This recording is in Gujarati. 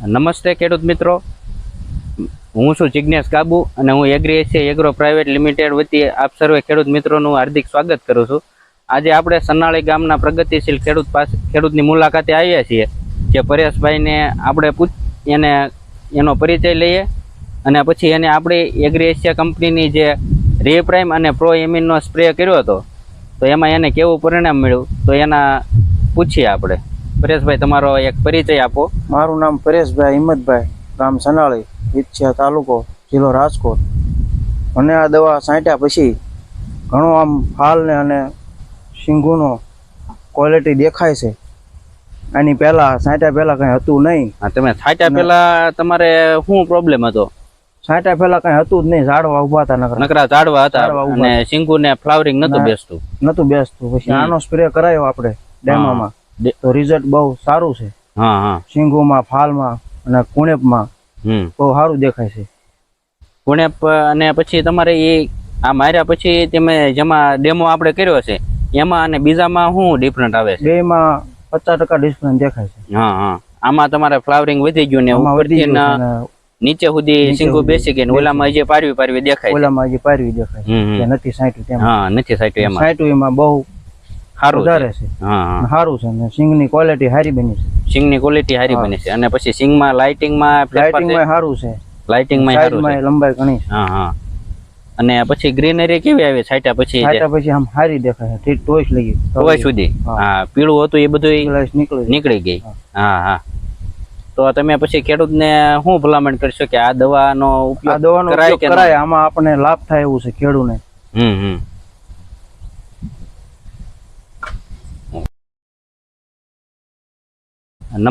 નમસ્તે ખેડૂત મિત્રો. હું છું જિજ્ઞેશ કાબુ અને હું agri Asia agro private limited વતી આપ સર્વે ખેડૂત મિત્રોનું હાર્દિક સ્વાગત કરું છું. આજે આપણે સન્નાળી ગામના પ્રગતિશીલ ખેડૂત પાસે ખેડૂતની મુલાકાતે આવ્યા છીએ. જે પરેશભાઈને આપણે પૂછ, એને, એનો પરિચય લઈએ અને પછી એને આપણે એગ્રી એશિયા કંપનીની જે રીપ્રાઇમ અને પ્રો એમિનનો સ્પ્રે કર્યો હતો, તો એમાં એને કેવું પરિણામ મળ્યું, તો એના પૂછીએ આપણે. પરેશભાઈ તમારો એક પરિચય આપો. મારું નામ પરેશભાઈ હિંમતભાઈ ગામ સનાળી વિછિયા તાલુકો જિલ્લો રાજકોટ. મને આ દવા છાંટ્યા પછી ઘણો આમ ફાલને અને શીંગુનો ક્વોલિટી દેખાય છે. આની પહેલાં છાંટ્યા પહેલાં કંઈ હતું નહીં. તમે છાંટ્યા પહેલાં તમારે શું પ્રોબ્લેમ હતો? છાંટ્યા પહેલાં કંઈ હતું જ નહીં ઝાડવા ઊભા હતા નકરા. નકરા ઝાડવા હતા અને ને ફ્લાવરિંગ નતું બેસતું. નહોતું બેસતું. પછી આનો સ્પ્રે કરાયો આપણે ડેમામાં. રિઝલ્ટ બહુ સારું છે. હા હા. સિંગોમાં ફાલમાં અને કુણેપમાં બહુ સારું દેખાય છે. કુણેપ અને પછી તમારે એ આ માર્યા પછી તમે જેમાં ડેમો આપણે કર્યો છે એમાં અને બીજામાં શું ડિફરન્ટ આવે છે? બેમાં પચાસ ટકા ડિફરન્ટ દેખાય છે. હા હા. આમાં તમારે ફ્લાવરિંગ વધી ગયું ને વધી ઉપરથી નીચે સુધી સિંગો બેસી ગઈ ને ઓલામાં જે પારવી પારવી દેખાય ઓલામાં હજી પારવી દેખાય. નથી સાંટ્યું તેમ હા નથી સાચું એમાં સાંટ્યું એમાં બહુ સારું છે. વધારે છે. હા સારું છે સિંગની ક્વોલિટી સારી બની છે. સિંગની ક્વોલિટી સારી બની છે. અને પછી સિંગમાં લાઇટિંગમાં લાઇટિંગમાં સારું છે. લાઇટિંગમાં સારું છે. લંબાઈ ઘણી હા હા. અને પછી ગ્રીનરી કેવી આવી? છાંટ્યા પછી છાંટ્યા પછી આમ સારી દેખાય ઠીક ટોચ લઈ હોય સુધી? હા. પીળું હતું એ બધું નીકળી નીકળી ગઈ. હા. હા તો તમે પછી ખેડૂતને શું ભલામણ કરશો કે આ દવાનો ઉપયોગ દવાનો? કરાય. આમાં આપણને લાભ થાય એવું છે ખેડૂને. હમ હમ. નમસ્તે